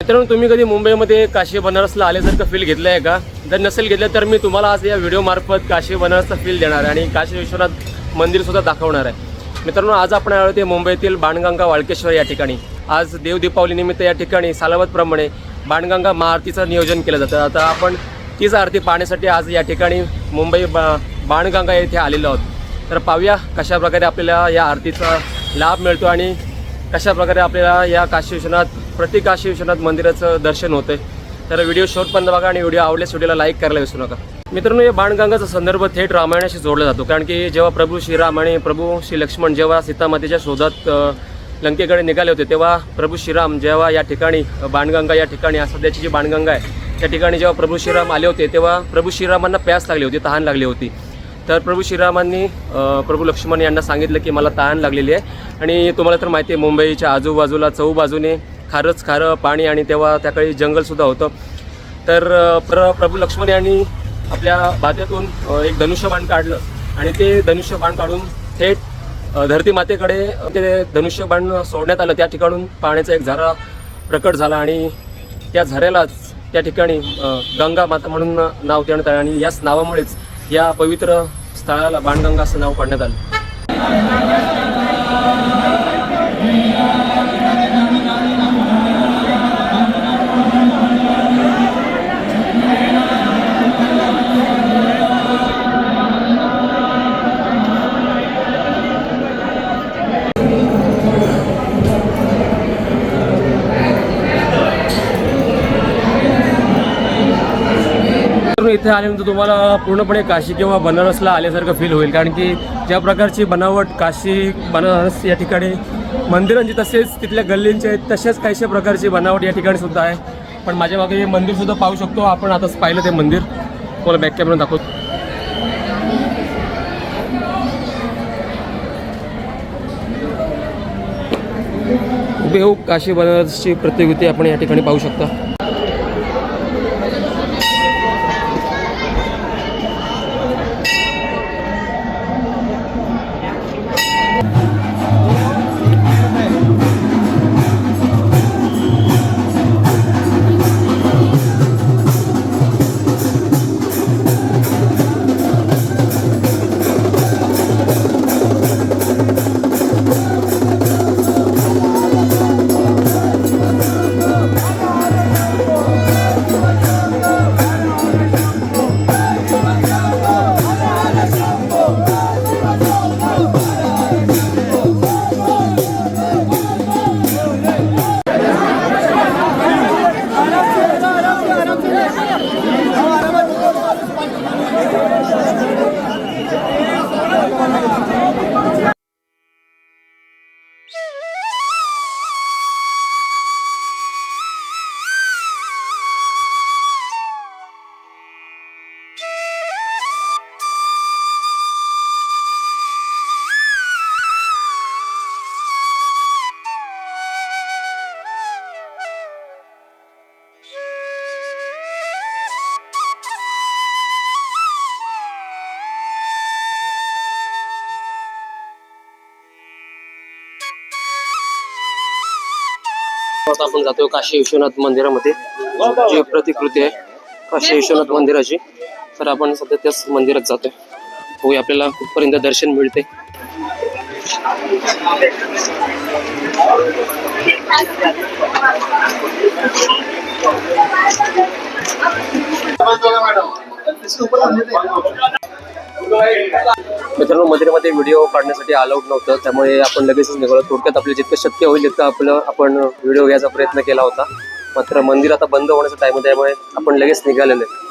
मित्रांनो तुम्ही कधी मुंबईमध्ये काशी बनारसला आल्यासारखं फील घेतलं आहे का? जर नसेल घेतलं तर मी तुम्हाला आज या व्हिडिओमार्फत काशी बनारसचा फील देणार आहे आणि काशी विश्वनाथ मंदिरसुद्धा दाखवणार आहे. मित्रांनो आज आपण आलो ते मुंबईतील बाणगंगा वाळकेश्वर या ठिकाणी. आज देवदीपावलीनिमित्त या ठिकाणी सालावतप्रमाणे बाणगंगा महाआरतीचं नियोजन केलं जातं. आता आपण तीच आरती पाहण्यासाठी आज या ठिकाणी मुंबई बा बाणगंगा येथे आलेलो आहोत. तर पाहूया कशा प्रकारे आपल्याला या आरतीचा लाभ मिळतो आणि कशा प्रकारे आपल्याला या काशी विश्वनाथ प्रति काशी विश्वनाथ मंदिराचं दर्शन होतं तर व्हिडिओ शॉर्टपर्यंत बघा आणि व्हिडिओ आवडल्यास व्हिडिओला लाईक करायला विसरू नका. मित्रांनो या बाणगंगाचा संदर्भ थेट रामायणाशी जोडला जातो. कारण की जेव्हा प्रभू श्रीराम आणि प्रभू श्री लक्ष्मण जेव्हा सीतामातेच्या शोधात लंकेकडे निघाले होते तेव्हा प्रभू श्रीराम जेव्हा या ठिकाणी बाणगंगा या ठिकाणी सध्याची जी बाणगंगा आहे त्या ठिकाणी जेव्हा प्रभू श्रीराम आले होते तेव्हा प्रभू श्रीरामांना प्यास लागली होती तहान लागली होती. तर प्रभू श्रीरामांनी प्रभू लक्ष्मण यांना सांगितलं की मला तहान लागलेली आहे. आणि तुम्हाला तर माहिती आहे मुंबईच्या आजूबाजूला चौबाजूने खारच खारं पाणी आणि तेव्हा त्याकाळी जंगलसुद्धा होतं. तर प्र प्रभू लक्ष्मण यांनी आपल्या बातेतून एक धनुष्यबाण काढलं. आणि ते धनुष्यबाण काढून थेट धरती मातेकडे ते धनुष्यबाण सोडण्यात आलं. त्या ठिकाणून पाण्याचा एक झरा प्रकट झाला आणि त्या झऱ्यालाच त्या ठिकाणी गंगा माता म्हणून नाव देण्यात आलं. आणि याच नावामुळेच या पवित्र स्थळाला बाणगंगा असं नाव पडण्यात आलं. मित्रांनो, इथे आल्यानंतर म्हणजे तुम्हाला पूर्णपणे काशी किंवा बनारसला आल्यासारखं फील होईल. कारण की ज्या प्रकारची बनावट काशी बनारस या ठिकाणी मंदिरांची म्हणजे तसेच तिथल्या गल्लींचे आहेत तशाच काहीशा प्रकारची बनावट या ठिकाणी सुद्धा आहे. पण माझ्या मागे हे मंदिर सुद्धा पाहू शकतो. आपण आताच पाहिलं ते मंदिर. तुम्हाला बॅक कॅमेरा दाखवतो. हुबेहूब काशी बनारसची प्रतिकृती आपण या ठिकाणी पाहू शकता. आता आपण जातोय काशी विश्वनाथ मंदिरामध्ये जी प्रतिकृती आहे काशी विश्वनाथ मंदिराची. तर आपण सध्या त्याच मंदिरात जातोय. होय आपल्याला कुठपर्यंत दर्शन मिळते मित्रांनो मंदिरामध्ये व्हिडिओ काढण्यासाठी अलाउड नव्हतं. त्यामुळे आपण लगेचच निघालो. थोडक्यात आपलं जितकं शक्य होईल तितकं आपलं आपण व्हिडिओ घ्यायचा प्रयत्न केला होता. मात्र मंदिर आता बंद होण्याचा टाइम आहे त्यामुळे आपण लगेच निघालेलो आहे.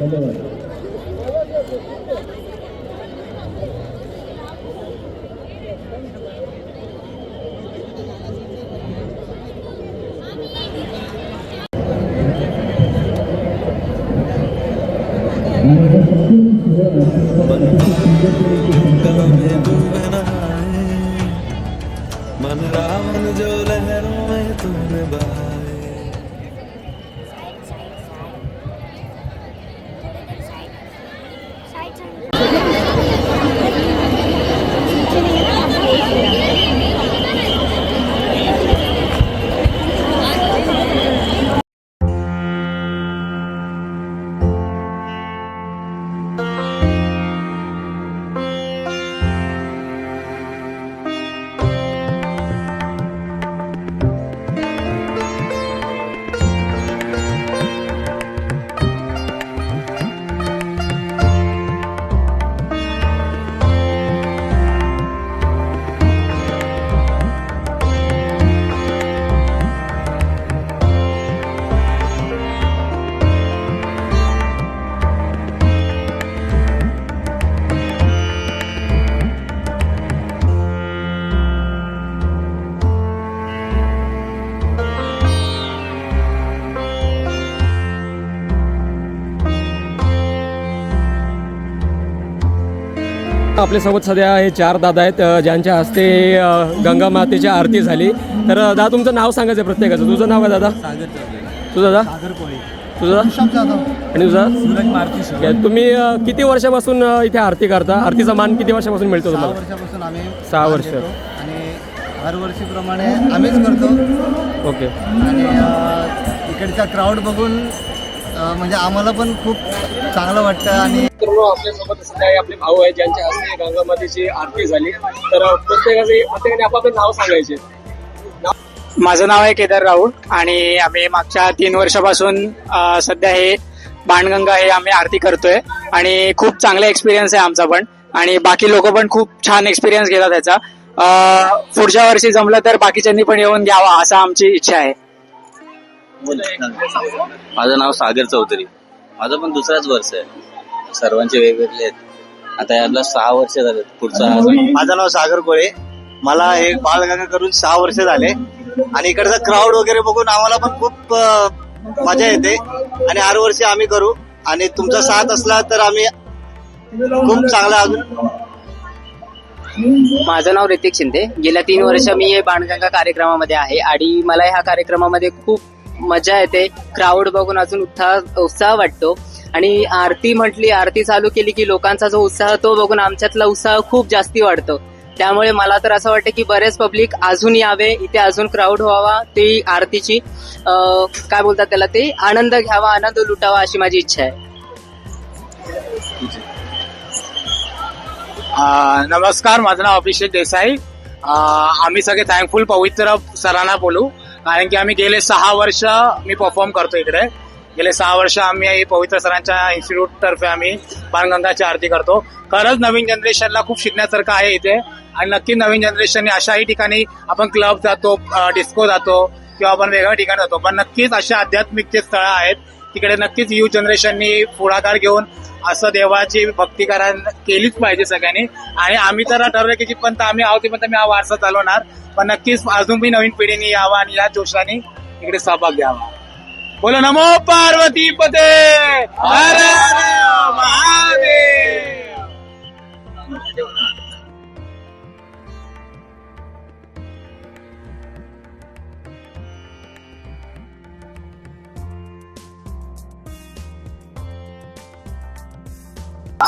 गंगा आपल्यासोबत सध्या हे चार दादा आहेत ज्यांच्या हस्ते गंगा मातेची आरती झाली. तर दादा तुमचं नाव सांगायचं आहे प्रत्येकाचं. तुझं नाव काय दादा? तुझं दादा? तुझं आणि तुझं तुम्ही किती वर्षापासून इथे आरती करता? आरतीचा मान किती वर्षापासून मिळतो सहा तुम्हाला? वर्षापासून आम्ही सहा वर्ष. घेतो आणि हर वर्षीप्रमाणे आम्हीच करतो. ओके. आणि इकडचा क्राऊड बघून म्हणजे आम्हाला पण खूप चांगलं वाटतं आणि आपल्यासोबत सध्या आपले भाऊ आहेत ज्यांच्या हस्ते गंगा मातेची आरती झाली. तर प्रत्येकाचे प्रत्येकाने आपापले नाव सांगायचे. माझं नाव आहे केदार राऊळ आणि आम्ही मागच्या तीन वर्षापासून सध्या हे बाणगंगा हे आम्ही आरती करतोय आणि खूप चांगला एक्सपिरियन्स आहे आमचा पण. आणि बाकी लोक पण खूप छान एक्सपिरियन्स घेतात त्याचा पुढच्या वर्षी जमलं तर बाकीच्यांनी पण येऊन घ्यावा असा आमची इच्छा आहे. माझं नाव सागर चौधरी. माझं पण दुसराच वर्ष आहे. सर्वांचे वेगवेगळे आहेत. आता याला सहा वर्ष झालेत. पुढचा माझं नाव सागर कोळे मला हे बालगंगा करून सहा वर्ष झाले. आणि इकडचा क्राऊड वगैरे बघून आम्हाला पण खूप मजा येते. आणि हर वर्षी आम्ही करू. आणि तुमचा साथ असला तर आम्ही खूप चांगला अजून. माझं नाव ऋतिक शिंदे. गेल्या तीन वर्ष मी हे बाणगंगा कार्यक्रमामध्ये आहे. आणि मला ह्या कार्यक्रमामध्ये खूप मजा येते. क्राऊड बघून अजून उत्साह उत्साह वाटतो. आणि आरती म्हटली आरती चालू केली की लोकांचा जो उत्साह तो बघून आमच्यातला उत्साह खूप जास्ती वाढतो. त्यामुळे मला तर असं वाटतं की बरेच पब्लिक अजून यावे इथे अजून क्राऊड व्हावा ती आरतीची काय बोलतात त्याला ते आनंद घ्यावा आनंद लुटावा अशी माझी इच्छा आहे. नमस्कार माझं नाव अभिषेक देसाई. आम्ही सगळे थँकफुल पवित्र सरांना बोलू. कारण की आम्ही गेले सहा वर्ष मी परफॉर्म करतो इकडे. गेले सहा वर्ष आम्ही पवित्र सरांच्या इन्स्टिट्यूट तर्फे आम्ही बाणगंगाची आरती करतो. खरंच नवीन जनरेशनला खूप शिकण्यासारखं आहे इथे. आणि नक्की नवीन जनरेशनने अशाही ठिकाणी आपण क्लब जातो डिस्को जातो किंवा आपण वेगळ्या ठिकाणी जातो. पण नक्कीच अशा आध्यात्मिकचे स्थळं आहेत तिकडे नक्कीच यू जनरेशननी पुढाकार घेऊन असं देवाची भक्ती करा केलीच पाहिजे सगळ्यांनी. आणि आम्ही तर ठरवलं की जिथपर्यंत आम्ही आहोत तिथपर्यंत मी हा वारसा चालवणार. पण नक्कीच अजून बी नवीन पिढीने यावा आणि या जोशाने इकडे सहभाग घ्यावा. बोलो नमो पार्वती पते! महादेव!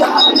I'm